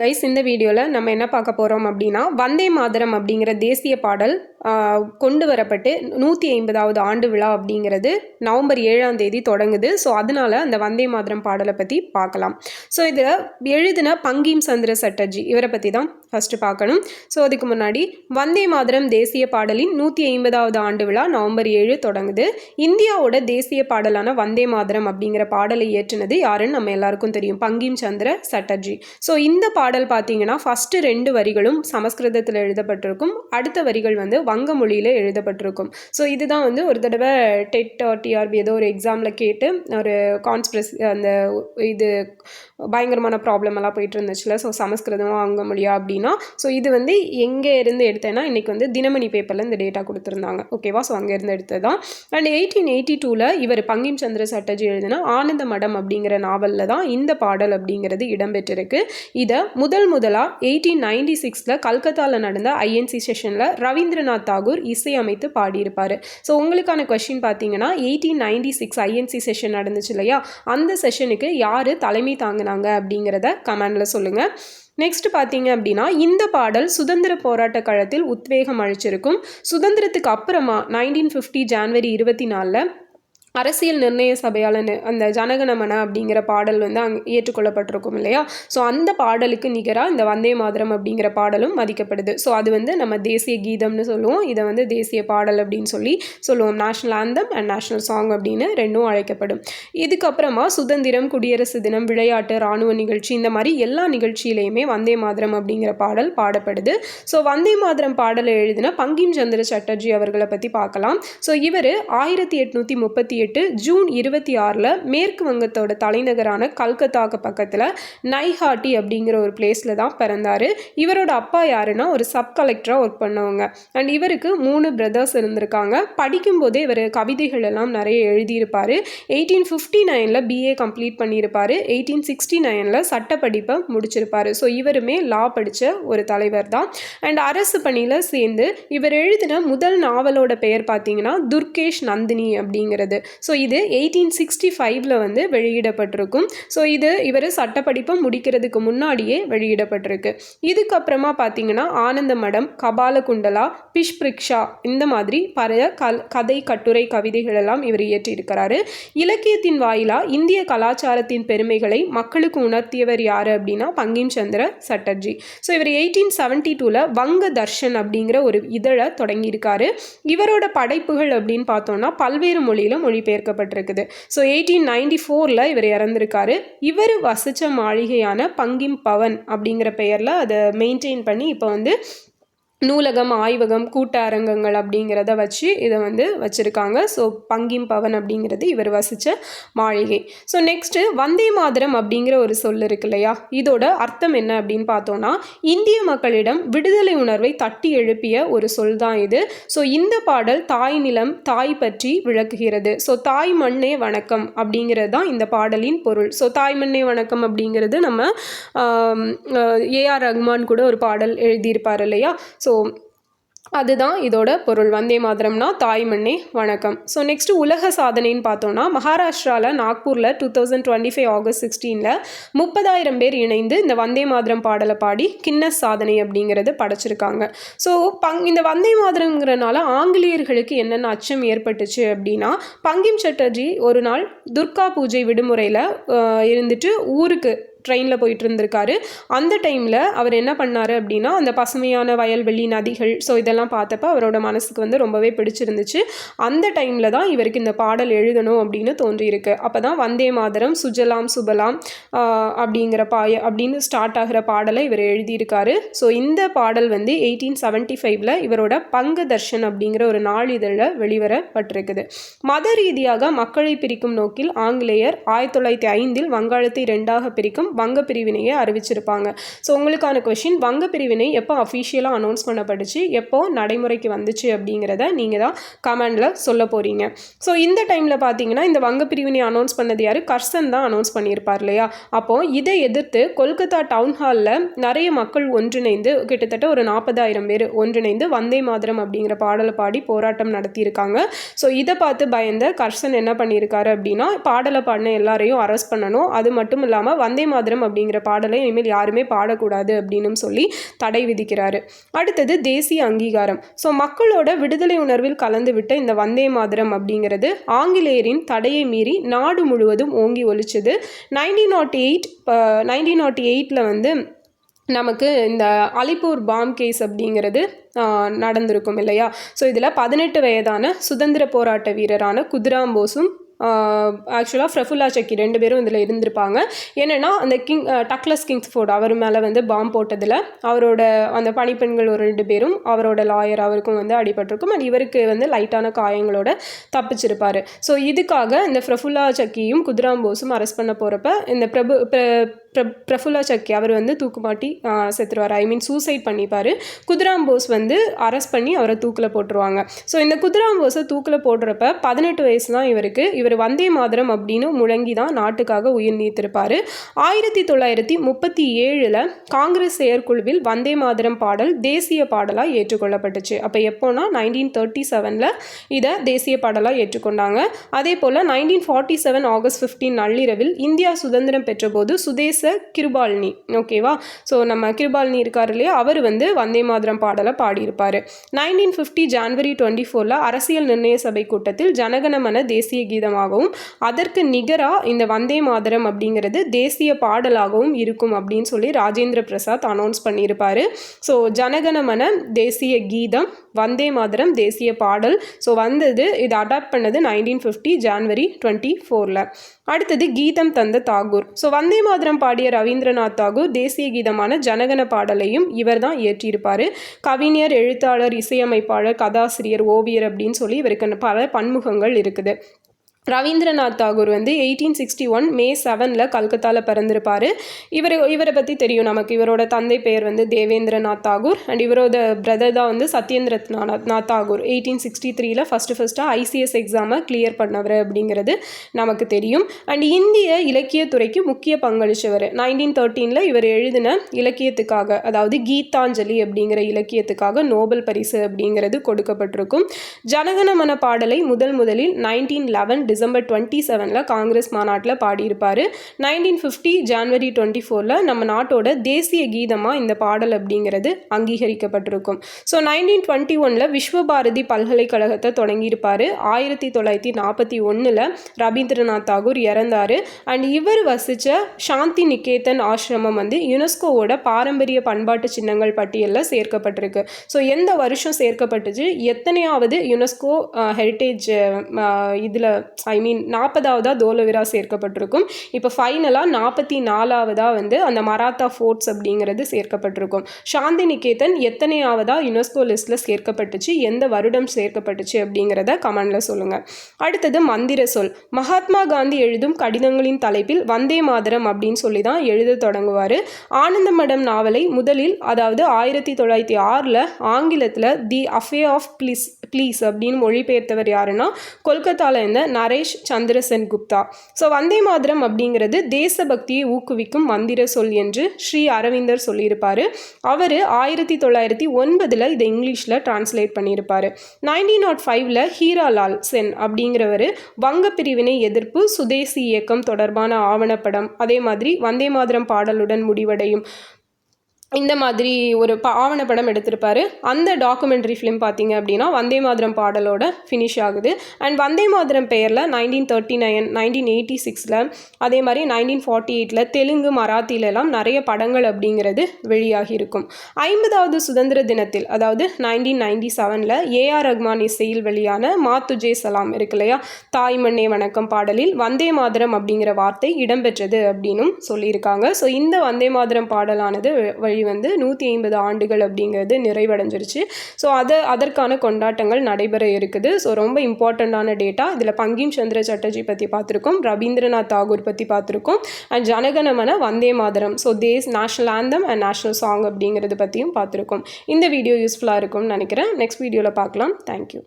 Guys இந்த வீடியோவில் நம்ம என்ன பார்க்க போகிறோம் அப்படின்னா வந்தே மாதரம் அப்படிங்கிற தேசிய பாடல் கொண்டு வரப்பட்டு நூற்றி ஐம்பதாவது ஆண்டு விழா அப்படிங்கிறது நவம்பர் ஏழாம் தேதி தொடங்குது. ஸோ அதனால் அந்த வந்தே மாதரம் பாடலை பற்றி பார்க்கலாம். ஸோ இதில் எழுதின பங்கீம் சந்திர சட்டர்ஜி இவரை பற்றி தான் ஃபஸ்ட்டு பார்க்கணும். ஸோ அதுக்கு முன்னாடி வந்தே மாதரம் தேசிய பாடலின் நூற்றி ஐம்பதாவது ஆண்டு விழா நவம்பர் ஏழு தொடங்குது. இந்தியாவோட தேசிய பாடலான வந்தே மாதரம் அப்படிங்கிற பாடலை இயற்றினது யாருன்னு நம்ம எல்லாருக்கும் தெரியும் பங்கீம் சந்திர சட்டர்ஜி. ஸோ இந்த பாடல் பாடல் பார்த்தீங்கன்னா ஃபஸ்ட்டு ரெண்டு வரிகளும் சமஸ்கிருதத்தில் எழுதப்பட்டிருக்கும். அடுத்த வரிகள் வந்து வங்க மொழியில் எழுதப்பட்டிருக்கும். ஸோ இதுதான் வந்து ஒரு தடவை டெட் டிஆர்பி ஏதோ ஒரு எக்ஸாமில் கேட்டு ஒரு கான்ஸ்பிரஸ் அந்த இது பயங்கரமான ப்ராப்ளம் எல்லாம் போயிட்டு இருந்துச்சுல. ஸோ சமஸ்கிருதம் வங்க மொழியா அப்படின்னா ஸோ இது வந்து எங்கே இருந்து எடுத்தேன்னா இன்றைக்கி வந்து தினமணி பேப்பரில் இந்த டேட்டா கொடுத்துருந்தாங்க. ஓகேவா ஸோ அங்கேருந்து எடுத்தது தான் அண்ட் எயிட்டீன் எயிட்டி டூவில் இவர் பங்கிம் சந்திர சட்டர்ஜி எழுதின ஆனந்த மடம் அப்படிங்கிற நாவலில் தான் இந்த பாடல் அப்படிங்கிறது இடம்பெற்றிருக்கு. இதை முதல் முதலாக எயிட்டீன் நைன்டி சிக்ஸில் கல்கத்தாவில் நடந்த ஐஎன்சி செஷனில் ரவீந்திரநாத் தாகூர் இசையமைத்து பாடியிருப்பார். ஸோ உங்களுக்கான கொஷின் பார்த்தீங்கன்னா eighteen ninety six INC session நடந்துச்சு இல்லையா? அந்த செஷனுக்கு யார் தலைமை தாங்கினாங்க அப்படிங்கிறத கமெண்டில் சொல்லுங்கள் நெக்ஸ்ட் பார்த்தீங்க அப்படின்னா இந்த பாடல் சுதந்திர போராட்ட காலத்தில் உத்வேகம் அளிச்சிருக்கும். சுதந்திரத்துக்கு அப்புறமா நைன்டீன் ஃபிஃப்டி ஜான்வரி இருபத்தி நாலில் அரசியல் நிர்ணய சபையால் அந்த ஜனகணமன அப்படிங்கிற பாடல் வந்து அங்கே ஏற்றுக்கொள்ளப்பட்டிருக்கும் இல்லையா? ஸோ அந்த பாடலுக்கு நிகராக இந்த வந்தே மாதரம் அப்படிங்கிற பாடலும் மதிக்கப்படுது. ஸோ அது வந்து நம்ம தேசிய கீதம்னு சொல்லுவோம். இதை வந்து தேசிய பாடல் அப்படின்னு சொல்லி சொல்லுவோம். National anthem and national song அப்படின்னு ரெண்டும் அழைக்கப்படும். இதுக்கப்புறமா சுதந்திரம் குடியரசு தினம் விளையாட்டு இராணுவ நிகழ்ச்சி இந்த மாதிரி எல்லா நிகழ்ச்சியிலையுமே வந்தே மாதரம் அப்படிங்கிற பாடல் பாடப்படுது. ஸோ வந்தே மாதரம் பாடலை எழுதின பங்கிம் சந்திர சட்டர்ஜி அவர்களை பற்றி பார்க்கலாம். ஸோ இவர் ஆயிரத்தி எட்நூற்றி முப்பத்தி எட்டு ஜூன் இருபத்தி ஆறில் மேற்கு வங்கத்தோட தலைநகரான கல்கத்தாக்கு பக்கத்தில் நைஹாட்டி அப்படிங்கிற ஒரு பிளேஸில் தான் பிறந்தார். இவரோட அப்பா யாருன்னா ஒரு சப் கலெக்டராக ஒர்க் பண்ணவங்க. அண்ட் இவருக்கு மூணு பிரதர்ஸ் இருந்திருக்காங்க. படிக்கும்போதே இவர் கவிதைகள் எல்லாம் நிறைய எழுதியிருப்பார். எயிட்டீன் ஃபிஃப்டி நைனில் பிஏ கம்ப்ளீட் பண்ணியிருப்பார். எயிட்டீன் சிக்ஸ்டி நைனில் சட்டப்படிப்பை முடிச்சிருப்பார். ஸோ இவருமே லா படித்த ஒரு தலைவர் தான். அண்ட் அரசு பணியில் சேர்ந்து இவர் எழுதின முதல் நாவலோட பெயர் பார்த்தீங்கன்னா துர்கேஷ் நந்தினி அப்படிங்கிறது. ஸோ இது எயிட்டீன் சிக்ஸ்டி ஃபைவ்ல வந்து வெளியிடப்பட்டிருக்கும். ஸோ இது இவர் சட்டப்படிப்பை முடிக்கிறதுக்கு முன்னாடியே வெளியிடப்பட்டிருக்கு. இதுக்கப்புறமா பார்த்தீங்கன்னா ஆனந்த மடம் கபால குண்டலா பிஷ்பிரிக்ஷா இந்த மாதிரி பல கல் கதை கட்டுரை கவிதைகள் எல்லாம் இவர் இயற்றியிருக்கிறாரு. இலக்கியத்தின் வாயிலா இந்திய கலாச்சாரத்தின் பெருமைகளை மக்களுக்கு உணர்த்தியவர் யார் அப்படின்னா பங்கிம் சந்திர சட்டர்ஜி. ஸோ இவர் எயிட்டீன் செவன்டி டூவில் வங்க தர்ஷன் அப்படிங்கிற ஒரு இதழை தொடங்கியிருக்காரு. இவரோட படைப்புகள் அப்படின்னு பார்த்தோம்னா பல்வேறு மொழியில் மொழிபெயர்க்கப்பட்டிருக்குது ஸோ எயிட்டீன் நைன்டி ஃபோரில் இவர் இறந்திருக்காரு. இவர் வசித்த மாளிகையான பங்கிம் பவன் அப்படிங்கிற பெயரில் அதை மெயின்டைன் பண்ணி இப்போ வந்து நூலகம் ஆய்வகம் கூட்ட அரங்கங்கள் அப்படிங்கிறத வச்சு இதை வந்து வச்சுருக்காங்க. ஸோ பங்கிம் பவன் அப்படிங்கிறது இவர் வசித்த மாளிகை. ஸோ நெக்ஸ்ட்டு வந்தே மாதரம் அப்படிங்கிற ஒரு சொல் இருக்கு இல்லையா? இதோட அர்த்தம் என்ன அப்படின்னு பார்த்தோன்னா இந்திய மக்களிடம் விடுதலை உணர்வை தட்டி எழுப்பிய ஒரு சொல் தான் இது. ஸோ இந்த பாடல் தாய் நிலம் தாய் பற்றி விளக்குகிறது. ஸோ தாய் மண்ணே வணக்கம் அப்படிங்கிறது தான் இந்த பாடலின் பொருள். ஸோ தாய் மண்ணே வணக்கம் அப்படிங்கிறது நம்ம ஏஆர் ரஹ்மான் கூட ஒரு பாடல் எழுதியிருப்பார் இல்லையா? ஸோ அதுதான் இதோட பொருள். வந்தே மாதிரம்னா தாய் மண்ணே வணக்கம். ஸோ நெக்ஸ்ட் உலக சாதனைன்னு பார்த்தோம்னா மகாராஷ்டிராவில் நாக்பூரில் two thousand twenty five August சிக்ஸ்டீனில் முப்பதாயிரம் பேர் இணைந்து இந்த வந்தே மாதிரம் பாடலை பாடி கின்னஸ் சாதனை அப்படிங்கிறது படைச்சிருக்காங்க. ஸோ பங் இந்த வந்தே மாதிரங்கிறனால ஆங்கிலேயர்களுக்கு என்னென்ன அச்சம் ஏற்பட்டுச்சு அப்படின்னா பங்கிம் சட்டர்ஜி ஒரு நாள் துர்கா பூஜை விடுமுறையில் இருந்துட்டு ஊருக்கு ட்ரெயினில் போயிட்டு இருந்திருக்காரு அந்த டைமில் அவர் என்ன பண்ணார் அப்படின்னா அந்த பசுமையான வயல்வெளி நதிகள் ஸோ இதெல்லாம் பார்த்தப்ப அவரோட மனசுக்கு வந்து ரொம்பவே பிடிச்சிருந்துச்சு. அந்த டைமில் தான் இவருக்கு இந்த பாடல் எழுதணும் அப்படின்னு தோன்றியிருக்கு. அப்போ தான் வந்தே மாதரம் சுஜலாம் சுபலாம் அப்படிங்கிற பாய அப்படின்னு ஸ்டார்ட் ஆகிற பாடலை இவர் எழுதியிருக்காரு. ஸோ இந்த பாடல் வந்து எயிட்டீன் செவன்ட்டி ஃபைவ்ல இவரோட பங்கு தர்ஷன் அப்படிங்கிற ஒரு நாளிதழில் வெளிவரப்பட்டிருக்குது. மத ரீதியாக மக்களை பிரிக்கும் நோக்கில் ஆங்கிலேயர் ஆயிரத்தி தொள்ளாயிரத்தி ஐந்தில் வங்காளத்தை ரெண்டாக பிரிக்கும் வங்க பிரிவினையை அறிவிச்சிருப்பாங்க. ஸோ உங்களுக்கான கொஷின் வங்க பிரிவினை எப்போ அஃபிஷியலாக அனௌன்ஸ் பண்ணப்பட்டுச்சு? எப்போ நடைமுறைக்கு வந்துச்சு அப்படிங்கிறத நீங்கள் தான் கமெண்டில் சொல்ல போகிறீங்க ஸோ இந்த டைமில் பார்த்தீங்கன்னா இந்த வங்க பிரிவினை அனௌன்ஸ் பண்ணது யார்? கர்சன் தான் அனௌன்ஸ் பண்ணியிருப்பார் இல்லையா? அப்போது இதை எதிர்த்து கொல்கத்தா டவுன் ஹாலில் நிறைய மக்கள் ஒன்றிணைந்து கிட்டத்தட்ட ஒரு நாற்பதாயிரம் பேர் ஒன்றிணைந்து வந்தே மாதரம் அப்படிங்கிற பாடலை பாடி போராட்டம் நடத்தியிருக்காங்க. ஸோ இதை பார்த்து பயந்த கர்சன் என்ன பண்ணியிருக்காரு அப்படின்னா பாடலை பாடின எல்லாரையும் அரெஸ்ட் பண்ணணும். அது மட்டும் இல்லாமல் வந்தே மாதரம் அப்படிங்கிற பாடலை இனிமேல் யாருமே பாடக்கூடாது அப்படின்னு சொல்லி தடை விதிக்கிறாரு. அடுத்தது தேசிய அங்கீகாரம். ஸோ மக்களோட விடுதலை உணர்வில் கலந்துவிட்ட இந்த வந்தே மாதரம் அப்படிங்கிறது ஆங்கிலேயரின் தடையை மீறி நாடு முழுவதும் ஓங்கி ஒலிச்சது. Nineteen nought eight nineteen nought எயிட்டில் வந்து நமக்கு இந்த அலிப்பூர் பாம் கேஸ் அப்படிங்கிறது நடந்திருக்கும் இல்லையா? ஸோ இதில் பதினெட்டு வயதான சுதந்திர போராட்ட வீரரான குதிராம் போஸும் ஆக்சுவலாக ஃப்ரஃபுல்லா செக்கி ரெண்டு பேரும் இதில் இருந்திருப்பாங்க. என்னென்னா அந்த கிங் டக்லஸ் கிங்ஸ் ஃபோர்ட் அவர் மேலே வந்து பாம்பு போட்டதில் அவரோட அந்த பணிப்பெண்கள் ஒரு ரெண்டு பேரும் அவரோட லாயர் அவருக்கும் வந்து அடிபட்டிருக்கும். அண்ட் இவருக்கு வந்து லைட்டான காயங்களோட தப்பிச்சிருப்பார். ஸோ இதுக்காக இந்த ஃப்ரஃபுல்லா சக்கியும் குதிராம் போஸும் அரெஸ்ட் பண்ண போகிறப்ப இந்த பிரபு பிரஃபுல்லா சக்கி அவர் வந்து தூக்குமாட்டி செத்துருவார். ஐ மீன் சூசைட் பண்ணிப்பார். குதிராம் போஸ் வந்து அரெஸ்ட் பண்ணி அவரை தூக்கில் போட்டுருவாங்க. ஸோ இந்த குதிராம் போஸை தூக்கில் போடுறப்ப பதினெட்டு வயசு தான் இவருக்கு. இவர் இவர் வந்தே மாதரம் அப்படின்னு முழங்கி தான் நாட்டுக்காக உயிர் நீத்திருப்பார். ஆயிரத்தி தொள்ளாயிரத்தி முப்பத்தி ஏழில் காங்கிரஸ் செயற்குழுவில் வந்தே மாதரம் பாடல் தேசிய பாடலாக ஏற்றுக்கொள்ளப்பட்டுச்சு. அப்போ எப்போனா நைன்டீன் தேர்ட்டி செவனில் இதை தேசிய பாடலாக ஏற்றுக்கொண்டாங்க. அதே போல் nineteen forty seven August fifteen நள்ளிரவில் இந்தியா சுதந்திரம் பெற்றபோது சுதேச கிருபாலினி ஓகேவா ஸோ நம்ம கிருபாலினி இருக்கார் இல்லையா? அவர் வந்து வந்தே மாதிரம் பாடலை பாடியிருப்பார். நைன்டீன் ஃபிஃப்டி ஜான்வரி டுவெண்ட்டி ஃபோரில் அரசியல் நிர்ணய சபை கூட்டத்தில் ஜனகணமன தேசிய கீதம் கீதமாகவும் அதற்கு நிகராக இந்த வந்தே மாதரம் அப்படிங்கிறது தேசிய பாடலாகவும் இருக்கும் அப்படின்னு சொல்லி ராஜேந்திர பிரசாத் அனௌன்ஸ் பண்ணியிருப்பார். ஸோ ஜனகணமன தேசிய கீதம் வந்தே மாதரம் தேசிய பாடல். ஸோ வந்தது இது அடாப்ட் பண்ணது நைன்டீன் ஃபிஃப்டி ஜான்வரி டுவெண்ட்டி ஃபோரில் அடுத்தது கீதம் தந்த தாகூர். ஸோ வந்தே மாதரம் பாடிய ரவீந்திரநாத் தாகூர் தேசிய கீதமான ஜனகன பாடலையும் இவர் தான் இயற்றியிருப்பார். கவிஞர் எழுத்தாளர் இசையமைப்பாளர் கதாசிரியர் ஓவியர் அப்படின்னு சொல்லி இவருக்கு பல பன்முகங்கள் இருக்குது. ரவீந்திரநாத் தாகூர் வந்து எயிட்டீன் சிக்ஸ்டி ஒன் மே செவனில் கல்கத்தாவில் பிறந்திருப்பார். இவர் இவரை பற்றி தெரியும் நமக்கு. இவரோட தந்தை பெயர் வந்து தேவேந்திரநாத் தாகூர். அண்ட் இவரோட பிரதர் தான் வந்து சத்யேந்திர நாத் தாகூர் எயிட்டீன் சிக்ஸ்டி த்ரீல ஃபஸ்ட்டு ஃபஸ்ட்டாக ஐசிஎஸ் எக்ஸாமை கிளியர் பண்ணவர் அப்படிங்கிறது நமக்கு தெரியும். அண்ட் இந்திய இலக்கியத்துறைக்கு முக்கிய பங்களிச்சவர். நைன்டீன் தேர்ட்டீனில் இவர் எழுதின இலக்கியத்துக்காக அதாவது கீதாஞ்சலி அப்படிங்கிற இலக்கியத்துக்காக நோபல் பரிசு அப்படிங்கிறது கொடுக்கப்பட்டிருக்கும். ஜனகணமன பாடலை முதல் முதலில் நைன்டீன் லெவன் டிசம்பர் டுவெண்ட்டி செவனில் காங்கிரஸ் மாநாட்டில் பாடியிருப்பார். நைன்டீன் ஃபிஃப்டி ஜான்வரி டுவெண்ட்டி ஃபோரில் நம்ம நாட்டோட தேசிய கீதமாக இந்த பாடல் அப்படிங்கிறது அங்கீகரிக்கப்பட்டிருக்கும். ஸோ நைன்டீன் டுவெண்ட்டி ஒனில் விஸ்வபாரதி பல்கலைக்கழகத்தை தொடங்கியிருப்பார். ஆயிரத்தி தொள்ளாயிரத்தி நாற்பத்தி ஒன்றில் ரவீந்திரநாத் தாகூர் இறந்தார். அண்ட் இவர் வசித்த சாந்தி நிகேதன் ஆசிரமம் வந்து யுனெஸ்கோவோட பாரம்பரிய பண்பாட்டு சின்னங்கள் பட்டியலில் சேர்க்கப்பட்டிருக்கு. ஸோ எந்த வருஷம் சேர்க்கப்பட்டுச்சு? எத்தனையாவது யுனெஸ்கோ ஹெரிட்டேஜ் இதில் ஐ மீன் நாற்பதாவதாக தோலவிரா சேர்க்கப்பட்டிருக்கும். இப்போ ஃபைனலாக நாற்பத்தி நாலாவதாக வந்து அந்த மராத்தா ஃபோர்ட்ஸ் அப்படிங்கிறது சேர்க்கப்பட்டிருக்கும். சாந்தி நிகேதன் எத்தனையாவதாக யுனெஸ்கோ லிஸ்ட்டில் சேர்க்கப்பட்டுச்சு? எந்த வருடம் சேர்க்கப்பட்டுச்சு அப்படிங்கிறத கமெண்டில் சொல்லுங்கள் அடுத்தது மந்திர சொல். மகாத்மா காந்தி எழுதும் கடிதங்களின் தலைப்பில் வந்தே மாதரம் அப்படின்னு சொல்லி தான் எழுத தொடங்குவார். ஆனந்த மடம் நாவலை முதலில் அதாவது ஆயிரத்தி தொள்ளாயிரத்தி ஆறில் ஆங்கிலத்தில் the Abbey of Bliss Bliss அப்படின்னு மொழிபெயர்த்தவர் யாருன்னா கொல்கத்தாவில் இருந்த நரேஷ் சந்திரசென் குப்தா. ஸோ வந்தே மாதிரம் அப்படிங்கிறது தேசபக்தியை ஊக்குவிக்கும் மந்திர சொல் என்று ஸ்ரீ அரவிந்தர் சொல்லியிருப்பார். அவர் ஆயிரத்தி தொள்ளாயிரத்தி ஒன்பதில் இதை இங்கிலீஷில் டிரான்ஸ்லேட் பண்ணியிருப்பார். நைன்டீன் நாட் oh ஃபைவ்ல ஹீராலால் சென் அப்படிங்கிறவர் வங்க பிரிவினை எதிர்ப்பு சுதேசி இயக்கம் தொடர்பான ஆவணப்படம் அதே மாதிரி வந்தே மாதிரம் பாடலுடன் முடிவடையும். இந்த மாதிரி ஒரு ப ஆவணப்படம் எடுத்திருப்பாரு. அந்த டாக்குமெண்ட்ரி ஃபிலிம் பார்த்தீங்க அப்படின்னா வந்தே மாதிரம் பாடலோட ஃபினிஷ் ஆகுது. அண்ட் வந்தே மாதிரம் பெயரில் nineteen thirty nine nineteen eighty சிக்ஸில் அதே மாதிரி நைன்டீன் ஃபார்ட்டி எயிட்டில் தெலுங்கு மராத்திலெல்லாம் நிறைய படங்கள் அப்படிங்கிறது வெளியாகி இருக்கும். ஐம்பதாவது சுதந்திர தினத்தில் அதாவது நைன்டீன் நைன்டி செவனில் ஏஆர் ரஹ்மான் இசையில் வெளியான மாத்துஜே சலாம் இருக்கு இல்லையா? தாய் மண்ணே வணக்கம் பாடலில் வந்தே மாதிரம் அப்படிங்கிற வார்த்தை இடம்பெற்றது அப்படின்னும் சொல்லியிருக்காங்க. ஸோ இந்த வந்தே மாதிரம் பாடலானது வழி வந்து நூற்றி ஐம்பது ஆண்டுகள் அப்படிங்கிறது நிறைவடைஞ்சிருச்சு. ஸோ அதை அதற்கான கொண்டாட்டங்கள் நடைபெற இருக்குது. ஸோ ரொம்ப இம்பார்ட்டண்ட்டான டேட்டா. இதில் பங்கிம் சந்திர சட்டர்ஜி பற்றி பார்த்துருக்கோம். ரவீந்திரநாத் தாகூர் பற்றி பார்த்துருக்கோம். And Jana Gana Mana Vande Mataram. So these national anthem and national song அப்படிங்கிறது பற்றியும் பார்த்துருக்கோம். இந்த வீடியோ யூஸ்ஃபுல்லாக இருக்கும்னு நினைக்கிறேன். நெக்ஸ்ட் வீடியோவில் பார்க்கலாம். தேங்க்யூ